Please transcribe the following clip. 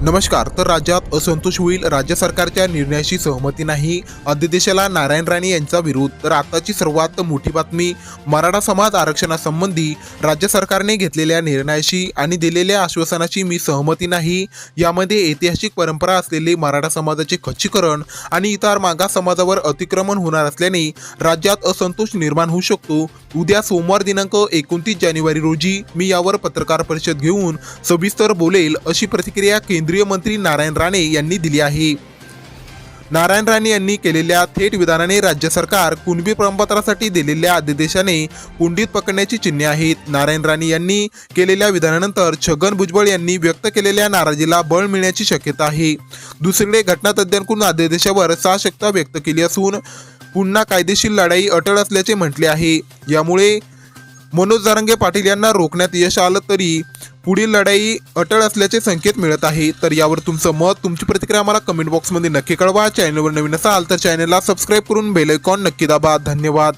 नमस्कार तर राज्यात असंतोष होईल. राज्य सरकारच्या निर्णयाशी सहमती नाही. अध्यादेशाला नारायण राणे यांचा विरोध. तर आताची सर्वात मोठी बातमी मराठा समाज आरक्षणासंबंधी राज्य सरकारने घेतलेल्या निर्णयाशी आणि दिलेल्या आश्वासनाची मी सहमती नाही. यामध्ये ऐतिहासिक परंपरा असलेले मराठा समाजाचे खच्चीकरण आणि इतर मागास समाजावर अतिक्रमण होणार असल्याने राज्यात असंतोष निर्माण होऊ शकतो. उद्या सोमवार दिनांक एकोणतीस जानेवारी रोजी मी यावर पत्रकार परिषद घेऊन सविस्तर बोलेल अशी प्रतिक्रिया केंद्र केंद्रीय मंत्री नारायण राणे यांनी दिली आहे. नारायण राणे यांनी केलेल्या थेट विधानाने राज्य सरकार कुणबी प्रमाणपत्रासाठी दिलेल्या अध्यादेशाने कुंडीत पकडण्याची चिन्हे आहेत. नारायण राणे यांनी केलेल्या विधानानंतर छगन भुजबळ यांनी व्यक्त केलेल्या नाराजीला बळ मिळण्याची शक्यता आहे. दुसरीकडे घटनातज्ञांकडून अध्यादेशावर साशक्ता व्यक्त केली असून पुन्हा कायदेशीर लढाई अटळ असल्याचे म्हटले आहे. यामुळे मनोज जारंगे पाटील यांना रोखण्यात यश आलं तरी पुढील लढाई अटळ असल्याचे संकेत मिळत आहे. तर यावर तुमचं मत तुमची प्रतिक्रिया आम्हाला कमेंट बॉक्समध्ये नक्की कळवा. चॅनलवर नवीन असाल तर चॅनलला सबस्क्राईब करून बेल आयकॉन नक्की दाबा. धन्यवाद.